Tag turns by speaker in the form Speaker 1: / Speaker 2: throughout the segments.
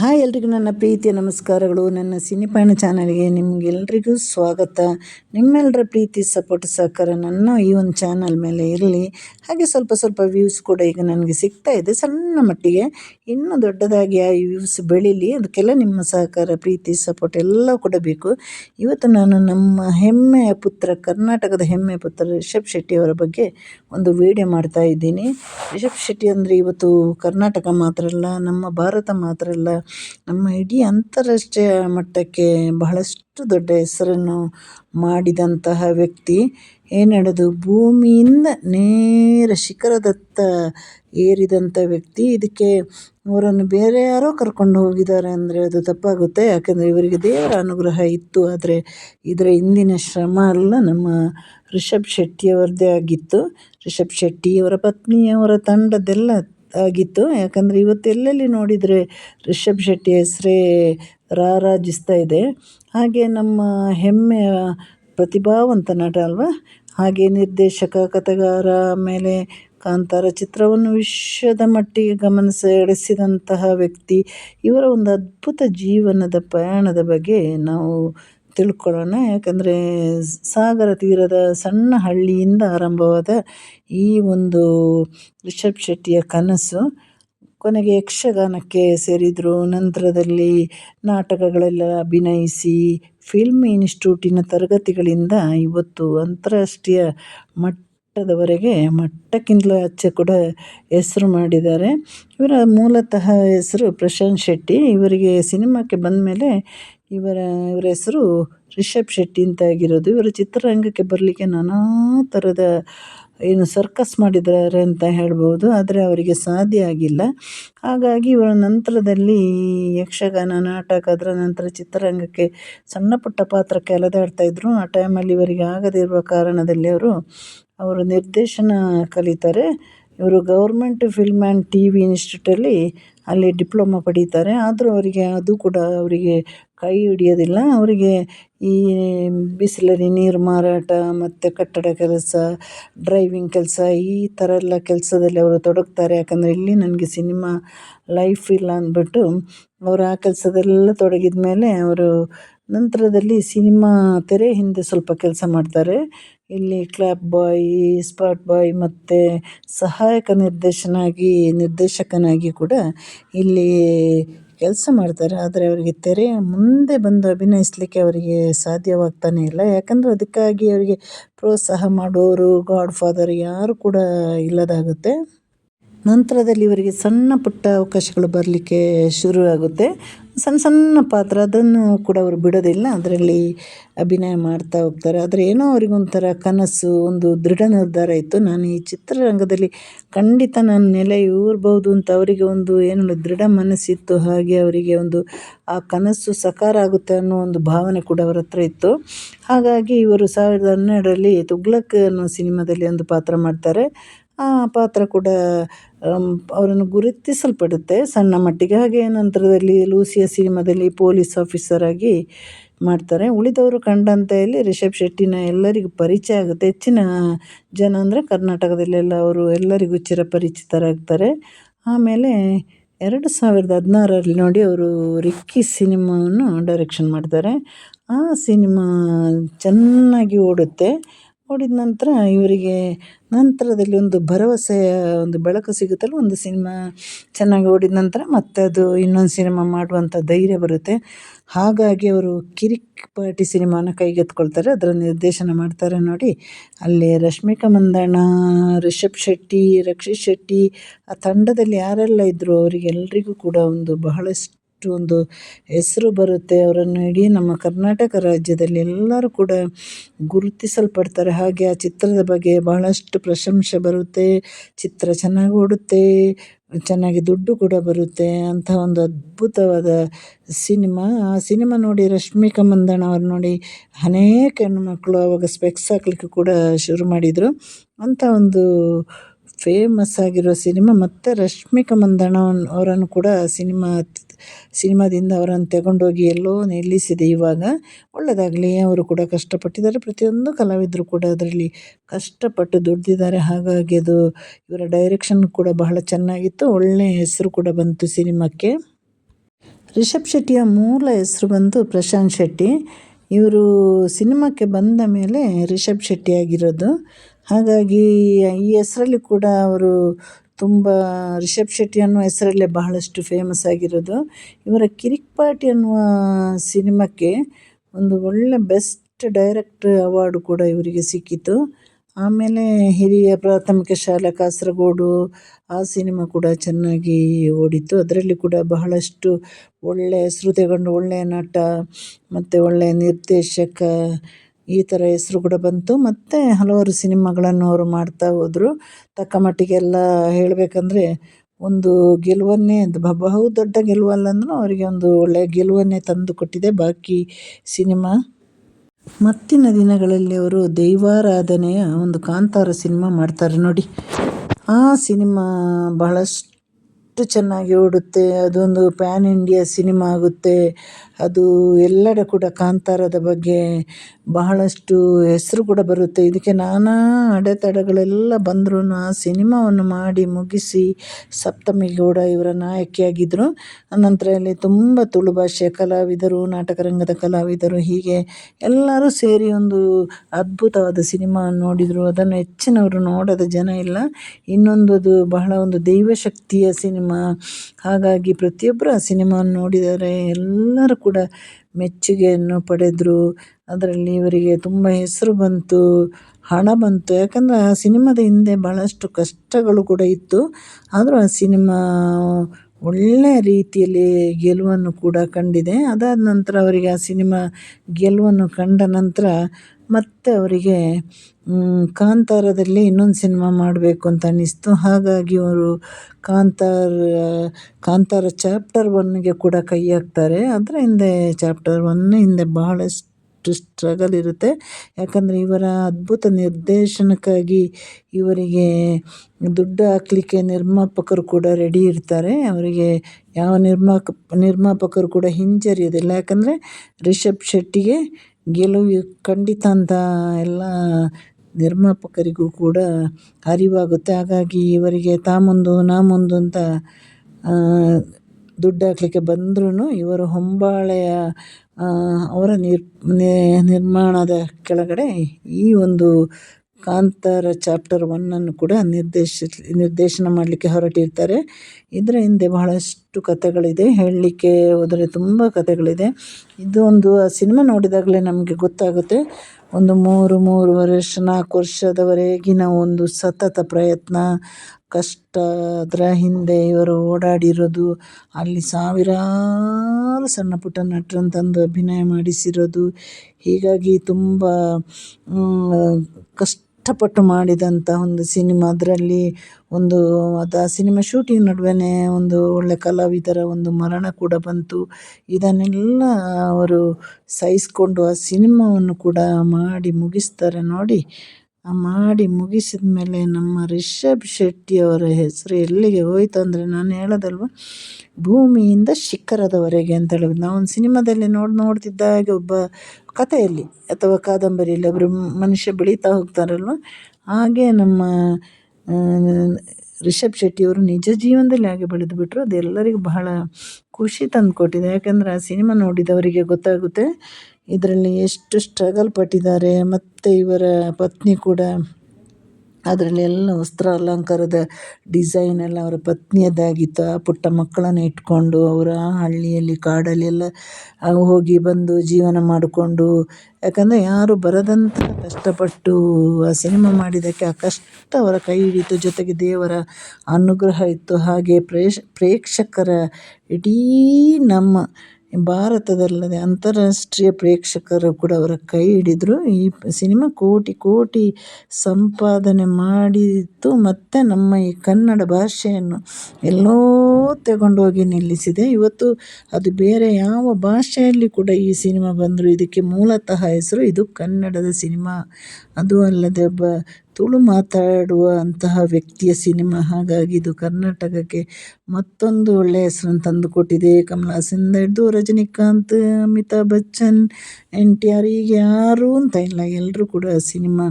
Speaker 1: Hi ಎಲ್ರಿಗೂ ನನ್ನ ಪ್ರೀತಿಯ ನಮಸ್ಕಾರಗಳು. ನನ್ನ ಸಿನಿಪಯಣ ಚಾನಲ್ಗೆ ನಿಮಗೆಲ್ರಿಗೂ ಸ್ವಾಗತ. ನಿಮ್ಮೆಲ್ಲರ ಪ್ರೀತಿ, ಸಪೋರ್ಟ್, ಸಹಕಾರ ನನ್ನ ಈ ಒಂದು ಚಾನಲ್ ಮೇಲೆ ಇರಲಿ. ಹಾಗೆ ಸ್ವಲ್ಪ ಸ್ವಲ್ಪ ವ್ಯೂಸ್ ಕೂಡ ಈಗ ನನಗೆ ಸಿಗ್ತಾ ಇದೆ. ಸಣ್ಣ ಮಟ್ಟಿಗೆ ಇನ್ನೂ ದೊಡ್ಡದಾಗಿ ಆ ವ್ಯೂಸ್ ಬೆಳೀಲಿ. ಅದಕ್ಕೆಲ್ಲ ನಿಮ್ಮ ಸಹಕಾರ, ಪ್ರೀತಿ, ಸಪೋರ್ಟ್ ಎಲ್ಲ ಕೂಡ ಬೇಕು. ಇವತ್ತು ನಾನು ನಮ್ಮ ಹೆಮ್ಮೆಯ ಪುತ್ರ, ಕರ್ನಾಟಕದ ಹೆಮ್ಮೆಯ ಪುತ್ರ ರಿಷಬ್ ಶೆಟ್ಟಿ ಅವರ ಬಗ್ಗೆ ಒಂದು ವಿಡಿಯೋ ಮಾಡ್ತಾ ಇದ್ದೀನಿ. ರಿಷಬ್ ಶೆಟ್ಟಿ ಅಂದರೆ ಇವತ್ತು ಕರ್ನಾಟಕ ಮಾತ್ರ ಅಲ್ಲ, ನಮ್ಮ ಭಾರತ ಮಾತ್ರ ಅಲ್ಲ. ನಮ್ಮ ಇಡೀ ಅಂತಾರಾಷ್ಟ್ರೀಯ ಮಟ್ಟಕ್ಕೆ ಬಹಳಷ್ಟು ದೊಡ್ಡ ಹೆಸರನ್ನು ಮಾಡಿದಂತಹ ವ್ಯಕ್ತಿ. ಏನು ಭೂಮಿಯಿಂದ ನೇರ ಶಿಖರದತ್ತ ಏರಿದಂಥ ವ್ಯಕ್ತಿ. ಇದಕ್ಕೆ ಅವರನ್ನು ಬೇರೆ ಯಾರೋ ಕರ್ಕೊಂಡು ಹೋಗಿದ್ದಾರೆ ಅಂದರೆ ಅದು ತಪ್ಪಾಗುತ್ತೆ. ಯಾಕಂದರೆ ಇವರಿಗೆ ದೇವರ ಅನುಗ್ರಹ ಇತ್ತು. ಆದರೆ ಇದರ ಹಿಂದಿನ ಶ್ರಮ ಎಲ್ಲ ನಮ್ಮ ರಿಷಬ್ ಶೆಟ್ಟಿಯವರದ್ದೇ ಆಗಿತ್ತು. ರಿಷಬ್ ಶೆಟ್ಟಿ ಅವರ ಪತ್ನಿ ತಂಡದ್ದೆಲ್ಲ ಆಗಿತ್ತು. ಯಾಕಂದರೆ ಇವತ್ತು ಎಲ್ಲೆಲ್ಲಿ ನೋಡಿದರೆ ರಿಷಬ್ ಶೆಟ್ಟಿ ಹೆಸರೇ ರಾರಾಜಿಸ್ತಾ ಇದೆ. ಹಾಗೆ ನಮ್ಮ ಹೆಮ್ಮೆಯ ಪ್ರತಿಭಾವಂತ ನಟ ಅಲ್ವಾ? ಹಾಗೆ ನಿರ್ದೇಶಕ, ಕಥೆಗಾರ, ಆಮೇಲೆ ಕಾಂತಾರ ಚಿತ್ರವನ್ನು ವಿಶ್ವದ ಮಟ್ಟಿಗೆ ಗಮನ ಸೆಳೆಸಿದಂತಹ ವ್ಯಕ್ತಿ. ಇವರ ಒಂದು ಅದ್ಭುತ ಜೀವನದ ಪ್ರಯಾಣದ ಬಗ್ಗೆ ನಾವು ತಿಳ್ಕೊಳ್ಳೋಣ. ಯಾಕಂದರೆ ಸಾಗರ ತೀರದ ಸಣ್ಣ ಹಳ್ಳಿಯಿಂದ ಆರಂಭವಾದ ಈ ಒಂದು ರಿಷಬ್ ಶೆಟ್ಟಿಯ ಕನಸು ಕೊನೆಗೆ ಯಕ್ಷಗಾನಕ್ಕೆ ಸೇರಿದರು. ನಂತರದಲ್ಲಿ ನಾಟಕಗಳೆಲ್ಲ ಅಭಿನಯಿಸಿ ಫಿಲ್ಮ್ ಇನ್ಸ್ಟಿಟ್ಯೂಟಿನ ತರಗತಿಗಳಿಂದ ಇವತ್ತು ಅಂತಾರಾಷ್ಟ್ರೀಯ ಮಟ್ಟದವರೆಗೆ ಮಟ್ಟಕ್ಕಿಂತಲೂ ಆಚೆ ಕೂಡ ಹೆಸರು ಮಾಡಿದ್ದಾರೆ. ಇವರ ಮೂಲತಃ ಹೆಸರು ಪ್ರಶಾಂತ್ ಶೆಟ್ಟಿ. ಇವರಿಗೆ ಸಿನಿಮಾಕ್ಕೆ ಬಂದ ಮೇಲೆ ಇವರ ಇವರ ಹೆಸರು ರಿಷಬ್ ಶೆಟ್ಟಿ ಅಂತ ಆಗಿರೋದು. ಇವರ ಚಿತ್ರರಂಗಕ್ಕೆ ಬರಲಿಕ್ಕೆ ನಾನಾ ಥರದ ಏನು ಸರ್ಕಸ್ ಮಾಡಿದ್ದಾರೆ ಅಂತ ಹೇಳ್ಬೋದು. ಆದರೆ ಅವರಿಗೆ ಸಾಧ್ಯ ಆಗಿಲ್ಲ. ಹಾಗಾಗಿ ಇವರ ನಂತರದಲ್ಲಿ ಯಕ್ಷಗಾನ, ನಾಟಕ, ಅದರ ನಂತರ ಚಿತ್ರರಂಗಕ್ಕೆ ಸಣ್ಣ ಪುಟ್ಟ ಪಾತ್ರಕ್ಕೆ ಅಲೆದಾಡ್ತಾಯಿದ್ರು ಆ ಟೈಮಲ್ಲಿ ಇವರಿಗೆ ಆಗದೇ ಇರುವ ಕಾರಣದಲ್ಲಿ ಅವರು ಅವರು ನಿರ್ದೇಶನ ಕಲಿತಾರೆ. ಇವರು government film and T V ಇನ್ಸ್ಟಿಟ್ಯೂಟಲ್ಲಿ ಅಲ್ಲಿ ಡಿಪ್ಲೊಮಾ ಪಡೀತಾರೆ. ಆದರೂ ಅವರಿಗೆ ಅದು ಕೂಡ ಅವರಿಗೆ ಕೈ ಹಿಡಿಯೋದಿಲ್ಲ. ಅವರಿಗೆ ಈ ಬಿಸಿಲರಿ ನೀರು ಮಾರಾಟ ಮತ್ತು ಕಟ್ಟಡ ಕೆಲಸ ಡ್ರೈವಿಂಗ್ ಕೆಲಸ ಈ ಥರ ಎಲ್ಲ ಕೆಲಸದಲ್ಲಿ ಅವರು ತೊಡಗ್ತಾರೆ. ಯಾಕಂದರೆ ಇಲ್ಲಿ ನನಗೆ ಸಿನಿಮಾ ಲೈಫ್ ಇಲ್ಲ ಅಂದ್ಬಿಟ್ಟು ಅವರು ಆ ಕೆಲಸದೆಲ್ಲ ತೊಡಗಿದ ಮೇಲೆ ಅವರು ನಂತರದಲ್ಲಿ ಸಿನಿಮಾ ತೆರೆ ಹಿಂದೆ ಸ್ವಲ್ಪ ಕೆಲಸ ಮಾಡ್ತಾರೆ. ಇಲ್ಲಿ ಕ್ಲಾಪ್ ಬಾಯ್ ಸ್ಪಾಟ್ ಬಾಯ್ ಮತ್ತು ಸಹಾಯಕ ನಿರ್ದೇಶನಾಗಿ ನಿರ್ದೇಶಕನಾಗಿ ಕೂಡ ಇಲ್ಲಿ ಕೆಲಸ ಮಾಡ್ತಾರೆ, ಆದರೆ ಅವರಿಗೆ ತೆರೆ ಮುಂದೆ ಬಂದು ಅಭಿನಯಿಸಲಿಕ್ಕೆ ಅವರಿಗೆ ಸಾಧ್ಯವಾಗ್ತಾನೇ ಇಲ್ಲ. ಯಾಕಂದರೆ ಅದಕ್ಕಾಗಿ ಅವರಿಗೆ ಪ್ರೋತ್ಸಾಹ ಮಾಡೋರು ಗಾಡ್ ಫಾದರ್ ಯಾರು ಕೂಡ ಇಲ್ಲದಾಗುತ್ತೆ. ನಂತರದಲ್ಲಿ ಇವರಿಗೆ ಸಣ್ಣ ಪುಟ್ಟ ಅವಕಾಶಗಳು ಬರಲಿಕ್ಕೆ ಶುರುವಾಗುತ್ತೆ. ಸಣ್ಣ ಸಣ್ಣ ಪಾತ್ರ ಅದನ್ನು ಕೂಡ ಅವರು ಬಿಡೋದಿಲ್ಲ. ಅದರಲ್ಲಿ ಅಭಿನಯ ಮಾಡ್ತಾ ಹೋಗ್ತಾರೆ. ಆದರೆ ಏನೋ ಅವರಿಗೊಂಥರ ಕನಸು, ಒಂದು ದೃಢ ನಿರ್ಧಾರ ಇತ್ತು. ನಾನು ಈ ಚಿತ್ರರಂಗದಲ್ಲಿ ಖಂಡಿತ ನಾನು ನೆಲೆ ಊರ್ಬೋದು ಅಂತ ಅವರಿಗೆ ಒಂದು ಏನು ದೃಢ ಮನಸ್ಸಿತ್ತು. ಹಾಗೆ ಅವರಿಗೆ ಒಂದು ಆ ಕನಸು ಸಕಾರ ಆಗುತ್ತೆ ಅನ್ನೋ ಒಂದು ಭಾವನೆ ಕೂಡ ಅವರ ಹತ್ರ ಇತ್ತು. ಹಾಗಾಗಿ ಇವರು ಸಾವಿರದ ಹನ್ನೆರಡರಲ್ಲಿ ತುಗ್ಲಕ್ ಅನ್ನೋ ಸಿನಿಮಾದಲ್ಲಿ ಒಂದು ಪಾತ್ರ ಮಾಡ್ತಾರೆ. ಪಾತ್ರ ಕೂಡ ಅವರನ್ನು ಗುರುತಿಸಲ್ಪಡುತ್ತೆ. ಸಣ್ಣ ಮಟ್ಟಿಗೆ ಹಾಗೆ ನಂತರದಲ್ಲಿ ಲೂಸಿಯ ಸಿನಿಮಾದಲ್ಲಿ ಪೊಲೀಸ್ ಆಫೀಸರ್ ಆಗಿ ಮಾಡ್ತಾರೆ. ಉಳಿದವರು ಕಂಡಂತೆಯಲ್ಲಿ ರಿಷಬ್ ಶೆಟ್ಟಿನ ಎಲ್ಲರಿಗೂ ಪರಿಚಯ ಆಗುತ್ತೆ. ಹೆಚ್ಚಿನ ಜನ ಅಂದರೆ ಕರ್ನಾಟಕದಲ್ಲೆಲ್ಲ ಅವರು ಎಲ್ಲರಿಗೂ ಚಿರಪರಿಚಿತರಾಗ್ತಾರೆ ಆಮೇಲೆ ಎರಡು ಸಾವಿರದ ಹದಿನಾರರಲ್ಲಿ ನೋಡಿ ಅವರು ರಿಕ್ಕಿ ಸಿನಿಮಾವನ್ನು ಡೈರೆಕ್ಷನ್ ಮಾಡ್ತಾರೆ. ಆ ಸಿನಿಮಾ ಚೆನ್ನಾಗಿ ಓಡುತ್ತೆ. ಓಡಿದ ನಂತರ ಇವರಿಗೆ ನಂತರದಲ್ಲಿ ಒಂದು ಭರವಸೆಯ ಒಂದು ಬೆಳಕು ಸಿಗುತ್ತಲ್ಲ, ಒಂದು ಸಿನಿಮಾ ಚೆನ್ನಾಗಿ ಓಡಿದ ನಂತರ ಮತ್ತೆ ಅದು ಇನ್ನೊಂದು ಸಿನಿಮಾ ಮಾಡುವಂಥ ಧೈರ್ಯ ಬರುತ್ತೆ. ಹಾಗಾಗಿ ಅವರು ಕಿರಿಕ್ ಪಾರ್ಟಿ ಸಿನಿಮಾನ ಕೈಗೆತ್ಕೊಳ್ತಾರೆ ಅದರ ನಿರ್ದೇಶನ ಮಾಡ್ತಾರೆ ನೋಡಿ. ಅಲ್ಲಿ ರಶ್ಮಿಕಾ ಮಂದಣ್ಣ, ರಿಷಬ್ ಶೆಟ್ಟಿ, ರಕ್ಷಿತ್ ಶೆಟ್ಟಿ, ಆ ತಂಡದಲ್ಲಿ ಯಾರೆಲ್ಲ ಇದ್ದರು ಅವರಿಗೆಲ್ಲರಿಗೂ ಕೂಡ ಒಂದು ಬಹಳಷ್ಟು ಒಂದು ಹೆಸರು ಬರುತ್ತೆ. ಅವರನ್ನು ಇಡೀ ನಮ್ಮ ಕರ್ನಾಟಕ ರಾಜ್ಯದಲ್ಲಿ ಎಲ್ಲರೂ ಕೂಡ ಗುರುತಿಸಲ್ಪಡ್ತಾರೆ. ಹಾಗೆ ಆ ಚಿತ್ರದ ಬಗ್ಗೆ ಬಹಳಷ್ಟು ಪ್ರಶಂಸೆ ಬರುತ್ತೆ. ಚಿತ್ರ ಚೆನ್ನಾಗಿ ಓಡುತ್ತೆ. ಚೆನ್ನಾಗಿ ದುಡ್ಡು ಕೂಡ ಬರುತ್ತೆ. ಅಂತ ಒಂದು ಅದ್ಭುತವಾದ ಸಿನಿಮಾ. ಆ ಸಿನಿಮಾ ನೋಡಿ ರಶ್ಮಿಕಾ ಮಂದಣ್ಣ ಅವ್ರು ನೋಡಿ ಅನೇಕ ಹೆಣ್ಣುಮಕ್ಳು ಆವಾಗ ಸ್ಪೆಕ್ಸ್ ಹಾಕ್ಲಿಕ್ಕೆ ಕೂಡ ಶುರು ಮಾಡಿದರು. ಅಂಥ ಒಂದು ಫೇಮಸ್ ಆಗಿರೋ ಸಿನಿಮಾ. ಮತ್ತು ರಶ್ಮಿಕಾ ಮಂದಣ್ಣ ಅವರನ್ನು ಕೂಡ ಸಿನಿಮಾ ಸಿನಿಮಾದಿಂದ ಅವರನ್ನು ತಗೊಂಡೋಗಿ ಎಲ್ಲೋ ನಿಲ್ಲಿಸಿದೆ ಇವಾಗ. ಒಳ್ಳೆಯದಾಗಲಿ ಅವರು ಕೂಡ ಕಷ್ಟಪಟ್ಟಿದ್ದಾರೆ. ಪ್ರತಿಯೊಂದು ಕಲಾವಿದರು ಕೂಡ ಅದರಲ್ಲಿ ಕಷ್ಟಪಟ್ಟು ದುಡ್ದಿದ್ದಾರೆ. ಹಾಗಾಗಿ ಅದು ಇವರ ಡೈರೆಕ್ಷನ್ ಕೂಡ ಬಹಳ ಚೆನ್ನಾಗಿತ್ತು. ಒಳ್ಳೆಯ ಹೆಸರು ಕೂಡ ಬಂತು ಸಿನಿಮಾಕ್ಕೆ. ರಿಷಬ್ ಶೆಟ್ಟಿಯ ಮೂಲ ಹೆಸರು ಬಂದು ಪ್ರಶಾಂತ್ ಶೆಟ್ಟಿ. ಇವರು ಸಿನಿಮಾಕ್ಕೆ ಬಂದ ಮೇಲೆ ರಿಷಬ್ ಶೆಟ್ಟಿ ಆಗಿರೋದು. ಹಾಗಾಗಿ ಈ ಹೆಸರಲ್ಲಿ ಕೂಡ ಅವರು ತುಂಬ ರಿಷಬ್ ಶೆಟ್ಟಿ ಅನ್ನೋ ಹೆಸರಲ್ಲೇ ಬಹಳಷ್ಟು ಫೇಮಸ್ ಆಗಿರೋದು. ಇವರ ಕಿರಿಕ್ ಪಾರ್ಟಿ ಅನ್ನುವ ಸಿನಿಮಾಕ್ಕೆ ಒಂದು ಒಳ್ಳೆ ಬೆಸ್ಟ್ ಡೈರೆಕ್ಟ್ ಅವಾರ್ಡು ಕೂಡ ಇವರಿಗೆ ಸಿಕ್ಕಿತು ಆಮೇಲೆ ಹಿರಿಯ ಪ್ರಾಥಮಿಕ ಶಾಲೆ ಕಾಸರಗೋಡು ಆ ಸಿನಿಮಾ ಕೂಡ ಚೆನ್ನಾಗಿ ಓಡಿತು ಅದರಲ್ಲಿ ಕೂಡ ಬಹಳಷ್ಟು ಒಳ್ಳೆಯ ಹೆಸರು ತಗೊಂಡು ಒಳ್ಳೆಯ ನಟ ಮತ್ತು ಒಳ್ಳೆಯ ನಿರ್ದೇಶಕ ಈ ಥರ ಹೆಸರು ಕೂಡ ಬಂತು. ಮತ್ತು ಹಲವಾರು ಸಿನಿಮಾಗಳನ್ನು ಅವರು ಮಾಡ್ತಾ ಹೋದರು. ತಕ್ಕ ಮಟ್ಟಿಗೆಲ್ಲ ಹೇಳಬೇಕಂದ್ರೆ ಒಂದು ಗೆಲುವನ್ನೇ ಬಹು ದೊಡ್ಡ ಗೆಲುವಲ್ಲಂದ್ರೂ ಅವರಿಗೆ ಒಂದು ಒಳ್ಳೆಯ ಗೆಲುವನ್ನೇ ತಂದು ಕೊಟ್ಟಿದೆ ಬಾಕಿ ಸಿನಿಮಾ. ಮತ್ತಿನ ದಿನಗಳಲ್ಲಿ ಅವರು ದೈವಾರಾಧನೆಯ ಒಂದು ಕಾಂತಾರ ಸಿನಿಮಾ ಮಾಡ್ತಾರೆ ನೋಡಿ. ಆ ಸಿನಿಮಾ ಬಹಳಷ್ಟು ಚೆನ್ನಾಗಿ ಓಡುತ್ತೆ. ಅದೊಂದು ಪ್ಯಾನ್ ಇಂಡಿಯಾ ಸಿನಿಮಾ ಆಗುತ್ತೆ. ಅದು ಎಲ್ಲೆಡೆ ಕೂಡ ಕಾಂತಾರದ ಬಗ್ಗೆ ಬಹಳಷ್ಟು ಹೆಸರು ಕೂಡ ಬರುತ್ತೆ. ಇದಕ್ಕೆ ನಾನಾ ಅಡೆತಡೆಗಳೆಲ್ಲ ಬಂದರೂ ಆ ಸಿನಿಮಾವನ್ನು ಮಾಡಿ ಮುಗಿಸಿ ಸಪ್ತಮಿ ಗೌಡ ಇವರ ನಾಯಕಿಯಾಗಿದ್ದರು ನಂತರ ಇಲ್ಲಿ ತುಂಬ ತುಳು ಭಾಷೆಯ ಕಲಾವಿದರು ನಾಟಕ ರಂಗದ ಕಲಾವಿದರು, ಹೀಗೆ ಎಲ್ಲರೂ ಸೇರಿ ಒಂದು ಅದ್ಭುತವಾದ ಸಿನಿಮಾ ನೋಡಿದರು. ಅದನ್ನು ಹೆಚ್ಚಿನವರು ನೋಡದ ಜನ ಇಲ್ಲ. ಇನ್ನೊಂದು ಅದು ಬಹಳ ಒಂದು ದೈವಶಕ್ತಿಯ ಸಿನಿಮಾ. ಹಾಗಾಗಿ ಪ್ರತಿಯೊಬ್ಬರು ಆ ಸಿನಿಮಾವನ್ನು ನೋಡಿದರೆ ಎಲ್ಲರೂ ಮೆಚ್ಚುಗೆಯನ್ನು ಪಡೆದರು. ಅದರಲ್ಲಿ ಇವರಿಗೆ ತುಂಬ ಹೆಸರು ಬಂತು, ಹಣ ಬಂತು. ಯಾಕಂದರೆ ಆ ಸಿನಿಮಾದ ಹಿಂದೆ ಭಾಳಷ್ಟು ಕಷ್ಟಗಳು ಕೂಡ ಇತ್ತು. ಆದರೂ ಆ ಸಿನಿಮಾ ಒಳ್ಳೆಯ ರೀತಿಯಲ್ಲಿ ಗೆಲುವನ್ನು ಕೂಡ ಕಂಡಿದೆ. ಅದಾದ ನಂತರ ಅವರಿಗೆ ಆ ಸಿನಿಮಾ ಗೆಲುವನ್ನು ಕಂಡ ನಂತರ ಮತ್ತೆ ಅವರಿಗೆ ಕಾಂತಾರದಲ್ಲಿ ಇನ್ನೊಂದು ಸಿನಿಮಾ ಮಾಡಬೇಕು ಅಂತ ಅನ್ನಿಸ್ತು. ಹಾಗಾಗಿ ಅವರು ಕಾಂತಾರ ಕಾಂತಾರ ಚಾಪ್ಟರ್ ಒನ್ಗೆ ಕೂಡ ಕೈ ಹಾಕ್ತಾರೆ. ಅದರ ಹಿಂದೆ, ಚಾಪ್ಟರ್ ಒನ್ ಹಿಂದೆ ಬಹಳಷ್ಟು ಸ್ಟ್ರಗಲ್ ಇರುತ್ತೆ. ಯಾಕಂದರೆ ಇವರ ಅದ್ಭುತ ನಿರ್ದೇಶನಕ್ಕಾಗಿ ಇವರಿಗೆ ದುಡ್ಡು ಹಾಕಲಿಕ್ಕೆ ನಿರ್ಮಾಪಕರು ಕೂಡ ರೆಡಿ ಇರ್ತಾರೆ. ಅವರಿಗೆ ಯಾವ ನಿರ್ಮಾಕ, ನಿರ್ಮಾಪಕರು ಕೂಡ ಹಿಂಜರಿಯೋದಿಲ್ಲ ಯಾಕಂದರೆ ರಿಷಬ್ ಶೆಟ್ಟಿಗೆ ಗೆಲುವು ಖಂಡಿತ ಅಂತ ಎಲ್ಲ ನಿರ್ಮಾಪಕರಿಗೂ ಕೂಡ ಅರಿವಾಗುತ್ತೆ. ಹಾಗಾಗಿ ಇವರಿಗೆ ತಾಮೊಂದು, ನಾಮೊಂದು ಅಂತ ದುಡ್ಡು ಹಾಕ್ಲಿಕ್ಕೆ ಬಂದ್ರೂ ಇವರು ಹೊಂಬಾಳೆಯ ಅವರ ನಿರ್ ನಿರ್ಮಾಣದ ಕೆಳಗಡೆ ಈ ಒಂದು ಕಾಂತಾರ ಚಾಪ್ಟರ್ ಒನ್ನನ್ನು ಕೂಡ ನಿರ್ದೇಶ, ನಿರ್ದೇಶನ ಮಾಡಲಿಕ್ಕೆ ಹೊರಟಿರ್ತಾರೆ. ಇದರ ಹಿಂದೆ ಬಹಳಷ್ಟು ಕಥೆಗಳಿದೆ, ಹೇಳಲಿಕ್ಕೆ ಹೋದರೆ ತುಂಬ ಕಥೆಗಳಿದೆ. ಇದು ಒಂದು, ಆ ಸಿನಿಮಾ ನೋಡಿದಾಗಲೇ ನಮಗೆ ಗೊತ್ತಾಗುತ್ತೆ. ಒಂದು ಮೂರು ಮೂರು ವರ್ಷ, ನಾಲ್ಕು ವರ್ಷದವರೆಗಿನ ಒಂದು ಸತತ ಪ್ರಯತ್ನ, ಕಷ್ಟ, ಅದರ ಹಿಂದೆ ಇವರು ಓಡಾಡಿರೋದು, ಅಲ್ಲಿ ಸಾವಿರಾರು ಸಣ್ಣ ಪುಟ್ಟ ನಟರನ್ನು ತಂದು ಅಭಿನಯ ಮಾಡಿಸಿರೋದು, ಹೀಗಾಗಿ ತುಂಬ ಕಷ್ಟಪಟ್ಟು ಮಾಡಿದಂಥ ಒಂದು ಸಿನಿಮಾ. ಅದರಲ್ಲಿ ಒಂದು, ಅದು ಆ ಸಿನಿಮಾ ಶೂಟಿಂಗ್ ನಡುವೆನೇ ಒಂದು ಒಳ್ಳೆ ಕಲಾವಿದರ ಒಂದು ಮರಣ ಕೂಡ ಬಂತು. ಇದನ್ನೆಲ್ಲ ಅವರು ಸಹಿಸ್ಕೊಂಡು ಆ ಸಿನಿಮಾವನ್ನು ಕೂಡ ಮಾಡಿ ಮುಗಿಸ್ತಾರೆ ನೋಡಿ. ಮಾಡಿ ಮುಗಿಸಿದ ಮೇಲೆ ನಮ್ಮ ರಿಷಬ್ ಶೆಟ್ಟಿಯವರ ಹೆಸರು ಎಲ್ಲಿಗೆ ಹೋಯಿತು ಅಂದರೆ ನಾನು ಹೇಳೋದಲ್ವ? ಭೂಮಿಯಿಂದ ಶಿಖರದವರೆಗೆ ಅಂತ ಹೇಳೋದು ಒಂದು ಸಿನಿಮಾದಲ್ಲಿ ನೋಡಿ, ನೋಡ್ತಿದ್ದ ಹಾಗೆ ಒಬ್ಬ ಕಥೆಯಲ್ಲಿ ಅಥವಾ ಕಾದಂಬರಿಯಲ್ಲಿ ಒಬ್ಬರು ಮನುಷ್ಯ ಬೆಳೀತಾ ಹೋಗ್ತಾರಲ್ವ? ಹಾಗೆ ನಮ್ಮ ರಿಷಬ್ ಶೆಟ್ಟಿಯವರು ನಿಜ ಜೀವನದಲ್ಲಿ ಹಾಗೆ ಬೆಳೆದು ಬಿಟ್ಟರು ಅದು ಎಲ್ಲರಿಗೂ ಬಹಳ ಖುಷಿ ತಂದು ಕೊಟ್ಟಿದೆ. ಯಾಕಂದರೆ ಆ ಸಿನಿಮಾ ನೋಡಿದವರಿಗೆ ಗೊತ್ತಾಗುತ್ತೆ, ಇದರಲ್ಲಿ ಎಷ್ಟು ಸ್ಟ್ರಗಲ್ ಪಟ್ಟಿದ್ದಾರೆ, ಮತ್ತು ಇವರ ಪತ್ನಿ ಕೂಡ ಅದರಲ್ಲಿ ಎಲ್ಲ ವಸ್ತ್ರ ಅಲಂಕಾರದ ಡಿಸೈನ್ ಎಲ್ಲ ಅವರ ಪತ್ನಿಯದ್ದಾಗಿತ್ತು. ಆ ಪುಟ್ಟ ಮಕ್ಕಳನ್ನು ಇಟ್ಕೊಂಡು ಅವರ ಹಳ್ಳಿಯಲ್ಲಿ, ಕಾಡಲ್ಲಿ ಎಲ್ಲ ಹೋಗಿ ಬಂದು ಜೀವನ ಮಾಡಿಕೊಂಡು, ಯಾಕಂದರೆ ಯಾರು ಬರದಂತ ಕಷ್ಟಪಟ್ಟು ಆ ಸಿನಿಮಾ ಮಾಡಿದ್ದಕ್ಕೆ ಆ ಕಷ್ಟ ಅವರ ಕೈ ಹಿಡಿತು ಜೊತೆಗೆ ದೇವರ ಅನುಗ್ರಹ ಇತ್ತು. ಹಾಗೆ ಪ್ರೇಕ್ಷಕರ ಇಡೀ ನಮ್ಮ ಭಾರತದಲ್ಲದೆ ಅಂತಾರಾಷ್ಟ್ರೀಯ ಪ್ರೇಕ್ಷಕರು ಕೂಡ ಅವರ ಕೈ ಹಿಡಿದ್ರು. ಈ ಸಿನಿಮಾ ಕೋಟಿ ಕೋಟಿ ಸಂಪಾದನೆ ಮಾಡಿತ್ತು ಮತ್ತು ನಮ್ಮ ಈ ಕನ್ನಡ ಭಾಷೆಯನ್ನು ಎಲ್ಲೋ ತಗೊಂಡೋಗಿ ನಿಲ್ಲಿಸಿದೆ. ಇವತ್ತು ಅದು ಬೇರೆ ಯಾವ ಭಾಷೆಯಲ್ಲಿ ಕೂಡ ಈ ಸಿನಿಮಾ ಬಂದರೂ. ಇದಕ್ಕೆ ಮೂಲತಃ ಹೆಸರು ಇದು ಕನ್ನಡದ ಸಿನಿಮಾ. ಅದು ಅಲ್ಲದೆ ಒಬ್ಬ ತುಳು ಮಾತಾಡುವ ಅಂತಹ ವ್ಯಕ್ತಿಯ ಸಿನಿಮಾ. ಹಾಗಾಗಿ ಇದು ಕರ್ನಾಟಕಕ್ಕೆ ಮತ್ತೊಂದು ಒಳ್ಳೆಯ ಹೆಸರನ್ನು ತಂದುಕೊಟ್ಟಿದೆ. ಕಮಲ್ ಹಾಸನಿಂದ ಹಿಡಿದು Rajinikanth, Amitabh Bachchan, N T R ಹೀಗೆ ಯಾರು ಅಂತ ಇಲ್ಲ. ಎಲ್ಲರೂ ಕೂಡ ಸಿನಿಮಾ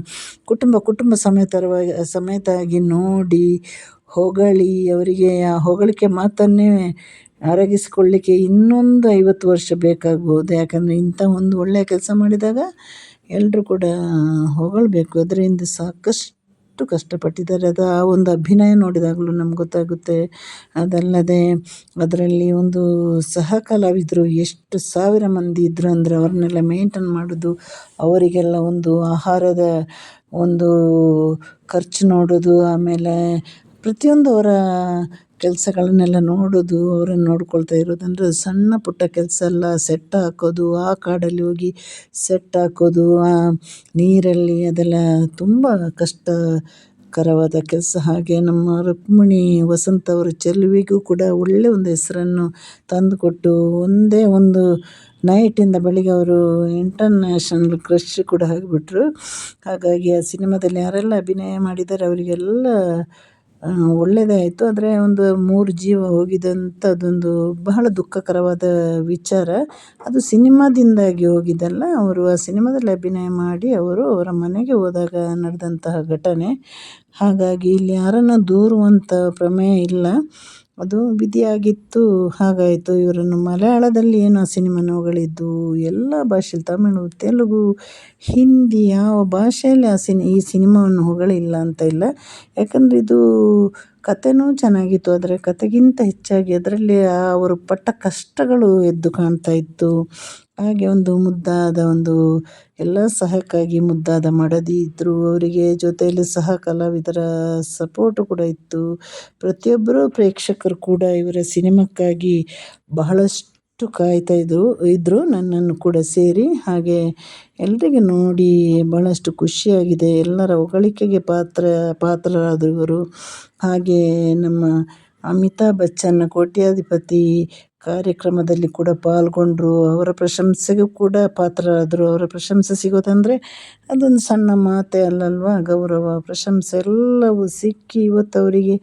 Speaker 1: ಕುಟುಂಬ ಕುಟುಂಬ ಸಮೇತರವಾಗಿ ಸಮೇತ ಆಗಿ ನೋಡಿ ಹೊಗಳಿ ಅವರಿಗೆ ಆ ಹೊಗಳಿಕೆ ಮಾತನ್ನೇ ಅರಗಿಸಿಕೊಳ್ಳಿಕ್ಕೆ ಇನ್ನೊಂದು ಐವತ್ತು ವರ್ಷ ಬೇಕಾಗ್ಬೋದು. ಯಾಕಂದರೆ ಇಂಥ ಒಂದು ಒಳ್ಳೆಯ ಕೆಲಸ ಮಾಡಿದಾಗ ಎಲ್ಲರೂ ಕೂಡ ಹೊಗಳಬೇಕು. ಅದರಿಂದ ಸಾಕಷ್ಟು ಕಷ್ಟಪಟ್ಟಿದ್ದಾರೆ. ಅದು ಆ ಒಂದು ಅಭಿನಯ ನೋಡಿದಾಗಲೂ ನಮ್ಗೆ ಗೊತ್ತಾಗುತ್ತೆ. ಅದಲ್ಲದೆ ಅದರಲ್ಲಿ ಒಂದು ಸಹ ಕಲಾವಿದರು ಎಷ್ಟು ಸಾವಿರ ಮಂದಿ ಇದ್ದರು ಅಂದರೆ ಅವ್ರನ್ನೆಲ್ಲ ಮೇಂಟೈನ್ ಮಾಡೋದು, ಅವರಿಗೆಲ್ಲ ಒಂದು ಆಹಾರದ ಒಂದು ಖರ್ಚು ನೋಡೋದು, ಆಮೇಲೆ ಪ್ರತಿಯೊಂದು ಅವರ ಕೆಲಸಗಳನ್ನೆಲ್ಲ ನೋಡೋದು, ಅವರನ್ನು ನೋಡ್ಕೊಳ್ತಾ ಇರೋದಂದರೆ ಸಣ್ಣ ಪುಟ್ಟ ಕೆಲಸ ಎಲ್ಲ ಸೆಟ್ ಹಾಕೋದು, ಆ ಕಾಡಲ್ಲಿ ಹೋಗಿ ಸೆಟ್ ಹಾಕೋದು, ಆ ನೀರಲ್ಲಿ ಅದೆಲ್ಲ ತುಂಬ ಕಷ್ಟಕರವಾದ ಕೆಲಸ. ಹಾಗೆ ನಮ್ಮ ರುಕ್ಮಿಣಿ ವಸಂತ ಅವರ ಚೆಲುವಿಗೂ ಕೂಡ ಒಳ್ಳೆಯ ಒಂದು ಹೆಸರನ್ನು ತಂದುಕೊಟ್ಟು, ಒಂದೇ ಒಂದು ನೈಟಿಂದ ಬೆಳಿಗ್ಗೆ ಅವರು ಇಂಟರ್ನ್ಯಾಷನಲ್ ಕ್ರಶ್ ಕೂಡ ಆಗಿಬಿಟ್ರು ಹಾಗಾಗಿ ಆ ಸಿನಿಮಾದಲ್ಲಿ ಯಾರೆಲ್ಲ ಅಭಿನಯ ಮಾಡಿದ್ದಾರೆ, ಅವರಿಗೆಲ್ಲ ಒಳ್ಳೆಯದೇ ಆಯಿತು. ಆದರೆ ಒಂದು ಮೂರು ಜೀವ ಹೋಗಿದಂಥದ್ದೊಂದು ಬಹಳ ದುಃಖಕರವಾದ ವಿಚಾರ. ಅದು ಸಿನಿಮಾದಿಂದಾಗಿ ಹೋಗಿದ್ದಲ್ಲ. ಅವರು ಆ ಸಿನಿಮಾದಲ್ಲಿ ಅಭಿನಯ ಮಾಡಿ ಅವರು ಅವರ ಮನೆಗೆ ಹೋದಾಗ ನಡೆದಂತಹ ಘಟನೆ. ಹಾಗಾಗಿ ಇಲ್ಲಿ ಯಾರನ್ನು ದೂರುವಂಥ ಪ್ರಮೇಯ ಇಲ್ಲ. ಅದು ವಿಧಿಯಾಗಿತ್ತು. ಹಾಗಾಯಿತು ಇವರನ್ನು ಮಲಯಾಳದಲ್ಲಿ ಏನು ಸಿನಿಮಾ ನೋಗಳಿದ್ದು, ಎಲ್ಲ ಭಾಷೆಯಲ್ಲಿ ತಮಿಳು, ತೆಲುಗು, ಹಿಂದಿ, ಯಾವ ಭಾಷೆಯಲ್ಲಿ ಆ ಸಿನಿ, ಈ ಸಿನಿಮಾವನ್ನು ಹೊಗಳಿಲ್ಲ ಅಂತ ಇಲ್ಲ. ಯಾಕಂದರೆ ಇದು ಕಥೆನೂ ಚೆನ್ನಾಗಿತ್ತು, ಆದರೆ ಕಥೆಗಿಂತ ಹೆಚ್ಚಾಗಿ ಅದರಲ್ಲಿ ಅವರು ಪಟ್ಟ ಕಷ್ಟಗಳು ಎದ್ದು ಕಾಣ್ತಾ ಇತ್ತು. ಹಾಗೆ ಒಂದು ಮುದ್ದಾದ ಒಂದು ಎಲ್ಲ ಸಹಕ್ಕಾಗಿ ಮುದ್ದಾದ ಮಡದಿ ಇದ್ದರು ಅವರಿಗೆ ಜೊತೆಯಲ್ಲಿ ಸಹ ಕಲಾವಿದರ ಸಪೋರ್ಟು ಕೂಡ ಇತ್ತು. ಪ್ರತಿಯೊಬ್ಬರು ಪ್ರೇಕ್ಷಕರು ಕೂಡ ಇವರ ಸಿನಿಮಾಕ್ಕಾಗಿ ಬಹಳಷ್ಟು ಕಾಯ್ತಾ ಇದ್ದರು ಇದ್ದರು ನನ್ನನ್ನು ಕೂಡ ಸೇರಿ ಹಾಗೆ ಎಲ್ಲರಿಗೆ ನೋಡಿ ಭಾಳಷ್ಟು ಖುಷಿಯಾಗಿದೆ. ಎಲ್ಲರ ಹೊಗಳಿಕೆಗೆ ಪಾತ್ರ, ಪಾತ್ರರಾದವರು. ಹಾಗೆ ನಮ್ಮ ಅಮಿತಾಬ್ ಬಚ್ಚನ್ ಕೋಟ್ಯಾಧಿಪತಿ ಕಾರ್ಯಕ್ರಮದಲ್ಲಿ ಕೂಡ ಪಾಲ್ಗೊಂಡರು. ಅವರ ಪ್ರಶಂಸೆಗೂ ಕೂಡ ಪಾತ್ರರಾದರು. ಅವರ ಪ್ರಶಂಸೆ ಸಿಗೋದಂದರೆ ಅದೊಂದು ಸಣ್ಣ ಮಾತೇ ಅಲ್ಲಲ್ವಾ? ಗೌರವ, ಪ್ರಶಂಸೆ ಎಲ್ಲವೂ ಸಿಕ್ಕಿ ಇವತ್ತು ಅವರಿಗೆ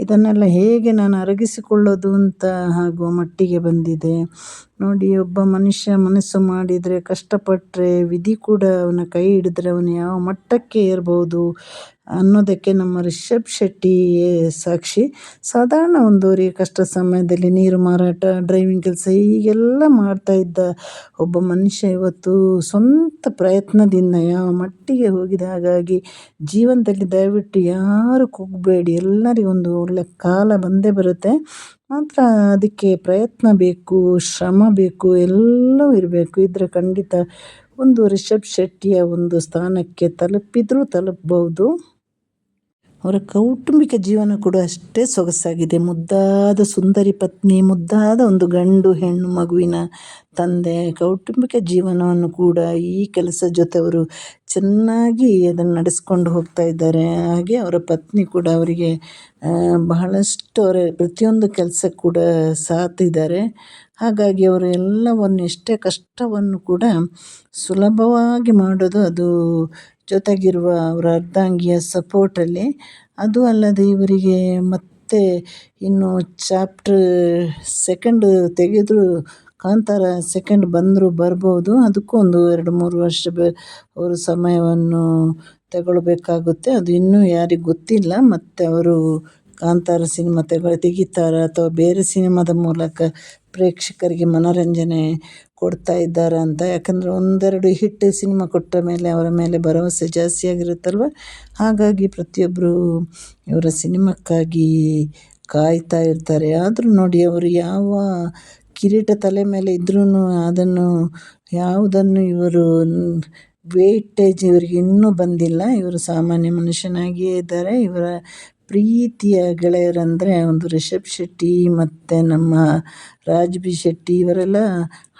Speaker 1: ಇದನ್ನೆಲ್ಲ ಹೇಗೆ ನಾನು ಅರಗಿಸಿಕೊಳ್ಳೋದು ಅಂತ ಆಗುವ ಮಟ್ಟಿಗೆ ಬಂದಿದೆ. ನೋಡಿ, ಒಬ್ಬ ಮನುಷ್ಯ ಮನಸ್ಸು ಮಾಡಿದರೆ ಕಷ್ಟಪಟ್ಟರೆ ವಿಧಿ ಕೂಡ ಅವನ ಕೈ ಹಿಡಿದ್ರೆ ಅವನು ಯಾವ ಮಟ್ಟಕ್ಕೆ ಏರ್ಬೋದು? ಅನ್ನೋದಕ್ಕೆ ನಮ್ಮ ರಿಷಬ್ ಶೆಟ್ಟಿಯೇ ಸಾಕ್ಷಿ. ಸಾಧಾರಣ ಒಂದು ಅವರಿಗೆ ಕಷ್ಟ ಸಮಯದಲ್ಲಿ ನೀರು ಮಾರಾಟ ಡ್ರೈವಿಂಗ್ ಕೆಲಸ, ಹೀಗೆಲ್ಲ ಮಾಡ್ತಾ ಇದ್ದ ಒಬ್ಬ ಮನುಷ್ಯ ಇವತ್ತು ಸ್ವಂತ ಪ್ರಯತ್ನದಿಂದ ಯಾವ ಮಟ್ಟಿಗೆ ಹೋಗಿದೆ. ಹಾಗಾಗಿ ಜೀವನದಲ್ಲಿ ದಯವಿಟ್ಟು ಯಾರು ಕುಗ್ಬೇಡಿ. ಎಲ್ಲರಿಗೂ ಒಂದು ಒಳ್ಳೆಯ ಕಾಲ ಬಂದೇ ಬರುತ್ತೆ. ಮಾತ್ರ ಅದಕ್ಕೆ ಪ್ರಯತ್ನ ಬೇಕು, ಶ್ರಮ ಬೇಕು, ಎಲ್ಲವೂ ಇರಬೇಕು. ಇದ್ದರೆ ಖಂಡಿತ ಒಂದು ರಿಷಬ್ ಶೆಟ್ಟಿಯ ಒಂದು ಸ್ಥಾನಕ್ಕೆ ತಲುಪಿದರೂ ತಲುಪ್ಬೋದು. ಅವರ ಕೌಟುಂಬಿಕ ಜೀವನ ಕೂಡ ಅಷ್ಟೇ ಸೊಗಸಾಗಿದೆ. ಮುದ್ದಾದ ಸುಂದರಿ ಪತ್ನಿ, ಮುದ್ದಾದ ಒಂದು ಗಂಡು, ಹೆಣ್ಣು, ಮಗುವಿನ ತಂದೆ, ಕೌಟುಂಬಿಕ ಜೀವನವನ್ನು ಕೂಡ ಈ ಕೆಲಸ ಜೊತೆ ಅವರು ಚೆನ್ನಾಗಿ ಅದನ್ನು ನಡೆಸ್ಕೊಂಡು ಹೋಗ್ತಾ ಇದ್ದಾರೆ. ಹಾಗೆ ಅವರ ಪತ್ನಿ ಕೂಡ ಅವರಿಗೆ ಬಹಳಷ್ಟು ಅವರ ಪ್ರತಿಯೊಂದು ಕೆಲಸ ಕೂಡ ಸಾತಿದ್ದಾರೆ ಹಾಗಾಗಿ ಅವರು ಎಲ್ಲವನ್ನು ಎಷ್ಟೇ ಕಷ್ಟವನ್ನು ಕೂಡ ಸುಲಭವಾಗಿ ಮಾಡೋದು ಅದು ಜೊತೆಗಿರುವ ಅವರ ಅರ್ಧಾಂಗಿಯ ಸಪೋರ್ಟಲ್ಲಿ ಅದು ಅಲ್ಲದೆ ಇವರಿಗೆ ಮತ್ತೆ ಇನ್ನು ಚಾಪ್ಟರ್ ಸೆಕೆಂಡ್ ತೆಗೆದರೂ, ಕಾಂತಾರ ಸೆಕೆಂಡ್ ಬಂದರೂ ಬರ್ಬೋದು. ಅದಕ್ಕೂ ಒಂದು ಎರಡು ಮೂರು ವರ್ಷ ಅವರು ಸಮಯವನ್ನು ತಗೊಳ್ಬೇಕಾಗುತ್ತೆ. ಅದು ಇನ್ನೂ ಯಾರಿಗೆ ಗೊತ್ತಿಲ್ಲ. ಮತ್ತು ಅವರು ಕಾಂತಾರ ಸಿನಿಮಾ ತೆಗೆ ತೆಗಿತಾರಾ ಅಥವಾ ಬೇರೆ ಸಿನಿಮಾದ ಮೂಲಕ ಪ್ರೇಕ್ಷಕರಿಗೆ ಮನೋರಂಜನೆ ಕೊಡ್ತಾ ಇದ್ದಾರೆ ಅಂತ. ಯಾಕಂದರೆ ಒಂದೆರಡು ಹಿಟ್ ಸಿನಿಮಾ ಕೊಟ್ಟ ಮೇಲೆ ಅವರ ಮೇಲೆ ಭರವಸೆ ಜಾಸ್ತಿ ಆಗಿರುತ್ತಲ್ವ? ಹಾಗಾಗಿ ಪ್ರತಿಯೊಬ್ಬರು ಇವರ ಸಿನಿಮಾಕ್ಕಾಗಿ ಕಾಯ್ತಾ ಇರ್ತಾರೆ. ಆದರೂ ನೋಡಿ, ಅವರು ಯಾವ ಕಿರೀಟ ತಲೆ ಮೇಲೆ ಇದ್ರೂ ಅದನ್ನು, ಯಾವುದನ್ನು ಇವರು ವೇಟೇಜ್ ಇವರಿಗೆ ಇನ್ನೂ ಬಂದಿಲ್ಲ. ಇವರು ಸಾಮಾನ್ಯ ಮನುಷ್ಯನಾಗಿಯೇ ಇದ್ದಾರೆ. ಇವರ ಪ್ರೀತಿಯ ಗೆಳೆಯರಂದರೆ ಒಂದು ರಿಷಬ್ ಶೆಟ್ಟಿ ಮತ್ತು ನಮ್ಮ ರಾಜ್ ಬಿ ಶೆಟ್ಟಿ ಇವರೆಲ್ಲ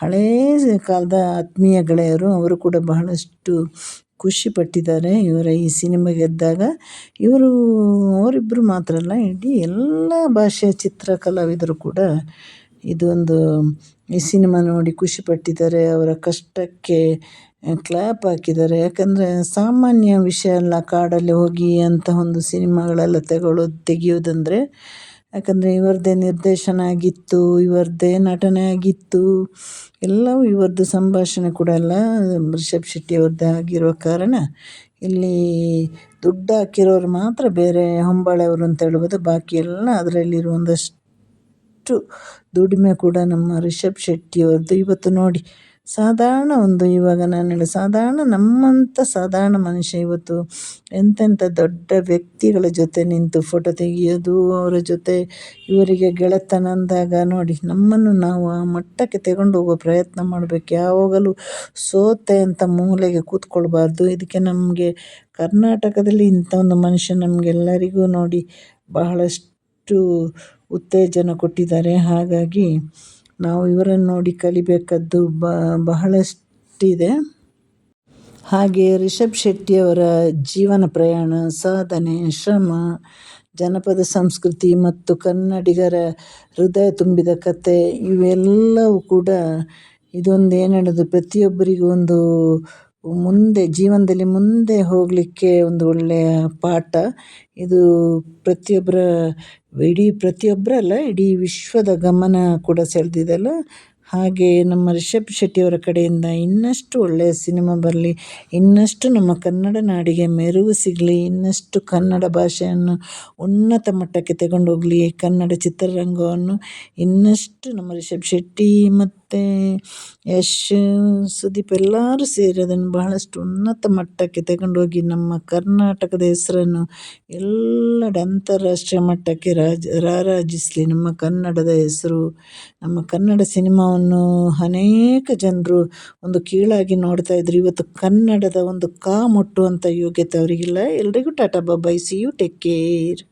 Speaker 1: ಹಳೇ ಕಾಲದ ಆತ್ಮೀಯ ಗೆಳೆಯರು. ಅವರು ಕೂಡ ಬಹಳಷ್ಟು ಖುಷಿಪಟ್ಟಿದ್ದಾರೆ ಇವರ ಈ ಸಿನಿಮಾ ಗೆದ್ದಾಗ. ಇವರು ಅವರಿಬ್ಬರು ಮಾತ್ರ ಅಲ್ಲ, ಇಡೀ ಎಲ್ಲ ಭಾಷೆಯ ಚಿತ್ರ ಕಲಾವಿದರು ಕೂಡ ಇದೊಂದು ಈ ಸಿನಿಮಾ ನೋಡಿ ಖುಷಿಪಟ್ಟಿದ್ದಾರೆ ಅವರ ಕಷ್ಟಕ್ಕೆ ಕ್ಲ್ಯಾಪ್ ಹಾಕಿದ್ದಾರೆ ಯಾಕಂದರೆ ಸಾಮಾನ್ಯ ವಿಷಯ ಅಲ್ಲ ಕಾಡಲ್ಲಿ ಹೋಗಿ ಅಂತ ಒಂದು ಸಿನಿಮಾಗಳೆಲ್ಲ ತಗೊಳ್ಳೋದು ತೆಗೆಯೋದಂದರೆ, ಯಾಕಂದರೆ ಇವರದ್ದೇ ನಿರ್ದೇಶನ ಆಗಿತ್ತು ಇವರದ್ದೇ ನಟನೆ ಆಗಿತ್ತು, ಎಲ್ಲವೂ ಇವರದ್ದು ಸಂಭಾಷಣೆ ಕೂಡ ಎಲ್ಲ ರಿಷಬ್ ಶೆಟ್ಟಿ ಅವ್ರದ್ದೇ ಆಗಿರೋ ಕಾರಣ ಇಲ್ಲಿ ದುಡ್ಡು ಹಾಕಿರೋರು ಮಾತ್ರ ಬೇರೆ ಹೊಂಬಾಳೆಯವರು ಅಂತ ಹೇಳ್ಬೋದು. ಬಾಕಿ ಎಲ್ಲ ಅದರಲ್ಲಿರೋ ಒಂದಷ್ಟು ದುಡಿಮೆ ಕೂಡ ನಮ್ಮ ರಿಷಬ್ ಶೆಟ್ಟಿಯವ್ರದ್ದು ಇವತ್ತು ನೋಡಿ ಸಾಧಾರಣ ಒಂದು ಇವಾಗ ನಾನು ಹೇಳಿ ಸಾಧಾರಣ ನಮ್ಮಂಥ ಸಾಧಾರಣ ಮನುಷ್ಯ ಇವತ್ತು ಎಂತೆಂಥ ದೊಡ್ಡ ವ್ಯಕ್ತಿಗಳ ಜೊತೆ ನಿಂತು ಫೋಟೋ ತೆಗೆಯೋದು, ಅವರ ಜೊತೆ ಇವರಿಗೆ ಗೆಳೆತನ ಅಂದಾಗ ನೋಡಿ ನಮ್ಮನ್ನು ನಾವು ಆ ಮಟ್ಟಕ್ಕೆ ತಗೊಂಡು ಹೋಗೋ ಪ್ರಯತ್ನ ಮಾಡಬೇಕು. ಯಾವಾಗಲೂ ಸೋತೆ ಅಂತ ಮೂಲೆಗೆ ಕೂತ್ಕೊಳ್ಬಾರ್ದು. ಇದಕ್ಕೆ ನಮಗೆ ಕರ್ನಾಟಕದಲ್ಲಿ ಇಂಥ ಒಂದು ಮನುಷ್ಯ ನಮಗೆಲ್ಲರಿಗೂ ನೋಡಿ ಬಹಳಷ್ಟು ಉತ್ತೇಜನ ಕೊಟ್ಟಿದ್ದಾರೆ. ಹಾಗಾಗಿ ನಾವು ಇವರನ್ನು ನೋಡಿ ಕಲಿಬೇಕಾದ್ದು ಬಹಳಷ್ಟಿದೆ. ಹಾಗೆ ರಿಷಬ್ ಶೆಟ್ಟಿಯವರ ಜೀವನ ಪ್ರಯಾಣ, ಸಾಧನೆ, ಶ್ರಮ, ಜನಪದ ಸಂಸ್ಕೃತಿ ಮತ್ತು ಕನ್ನಡಿಗರ ಹೃದಯ ತುಂಬಿದ ಕತೆ, ಇವೆಲ್ಲವೂ ಕೂಡ ಇದೊಂದು ಏನು ಪ್ರತಿಯೊಬ್ಬರಿಗೂ ಒಂದು ಮುಂದೆ, ಜೀವನದಲ್ಲಿ ಮುಂದೆ ಹೋಗಲಿಕ್ಕೆ ಒಂದು ಒಳ್ಳೆಯ ಪಾಠ. ಇದು ಪ್ರತಿಯೊಬ್ಬರ ಇಡೀ ಪ್ರತಿಯೊಬ್ಬರಲ್ಲ ಇಡೀ ವಿಶ್ವದ ಗಮನ ಕೂಡ ಸೆಳೆದಿದೆಯಲ್ಲ ಹಾಗೆ ನಮ್ಮ ರಿಷಬ್ ಶೆಟ್ಟಿಯವರ ಕಡೆಯಿಂದ ಇನ್ನಷ್ಟು ಒಳ್ಳೆಯ ಸಿನಿಮಾ ಬರಲಿ, ಇನ್ನಷ್ಟು ನಮ್ಮ ಕನ್ನಡ ನಾಡಿಗೆ ಮೆರುಗು ಸಿಗಲಿ, ಇನ್ನಷ್ಟು ಕನ್ನಡ ಭಾಷೆಯನ್ನು ಉನ್ನತ ಮಟ್ಟಕ್ಕೆ ತಗೊಂಡೋಗಲಿ, ಕನ್ನಡ ಚಿತ್ರರಂಗವನ್ನು, ಇನ್ನಷ್ಟು ನಮ್ಮ ರಿಷಬ್ ಶೆಟ್ಟಿ ಮತ್ತು ಯಶ್, ಸುದೀಪ್ ಎಲ್ಲರೂ ಸೇರಿ ಅದನ್ನು ಬಹಳಷ್ಟು ಉನ್ನತ ಮಟ್ಟಕ್ಕೆ ತಗೊಂಡೋಗಿ ನಮ್ಮ ಕರ್ನಾಟಕದ ಹೆಸರನ್ನು ಎಲ್ಲಡೆ ಅಂತಾರಾಷ್ಟ್ರೀಯ ಮಟ್ಟಕ್ಕೆ ರಾಜ, ರಾರಾಜಿಸಲಿ ನಮ್ಮ ಕನ್ನಡದ ಹೆಸರು. ನಮ್ಮ ಕನ್ನಡ ಸಿನಿಮಾವನ್ನು ಅನೇಕ ಜನರು ಒಂದು ಕೀಳಾಗಿ ನೋಡ್ತಾ ಇದ್ರು. ಇವತ್ತು ಕನ್ನಡದ ಒಂದು ಕಾ ಮುಟ್ಟುವಂಥ ಯೋಗ್ಯತೆ ಅವರಿಗಿಲ್ಲ. ಎಲ್ರಿಗೂ tata bye bye see you take care